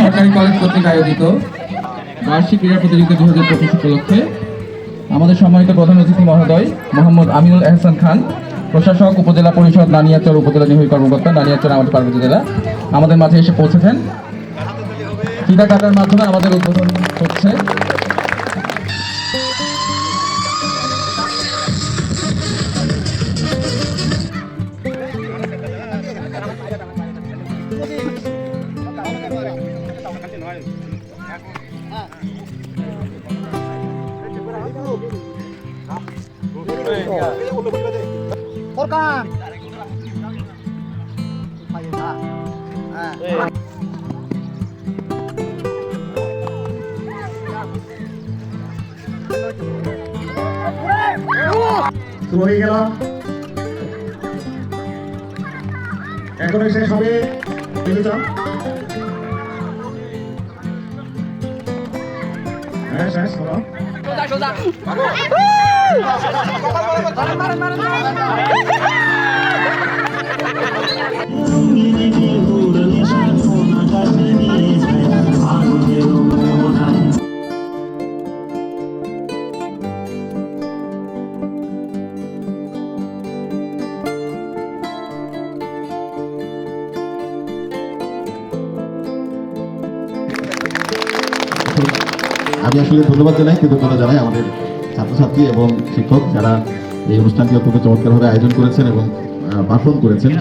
সরকারি কলেজ কর্তৃক আয়োজিত বার্ষিক ক্রীড়া প্রতিযোগিতা দু হাজার পঁচিশ উপলক্ষে আমাদের সম্মানিত প্রধান অতিথি মহোদয়, মোহাম্মদ আমিনুল আহসান খান, প্রশাসক, উপজেলা পরিষদ, নানিয়াচর উপজেলা নির্বাহী কর্মকর্তা, নানিয়াচর আমাদের পার্বতী জেলা, আমাদের মাঝে এসে পৌঁছেছেন। ফিতা কাটার মাধ্যমে আমাদের উদ্বোধন হচ্ছে। Orkan. Ayo, Pak. Ah. হয়ে গেল হবে শেষ হলো আমি আসলে ধন্যবাদ জানাই, কৃতজ্ঞতা জানাই আমাদের ছাত্রছাত্রী এবং শিক্ষক যারা এই অনুষ্ঠানটি অত্যন্ত চমৎকারভাবে আয়োজন করেছেন এবং পারফর্ম করেছেন।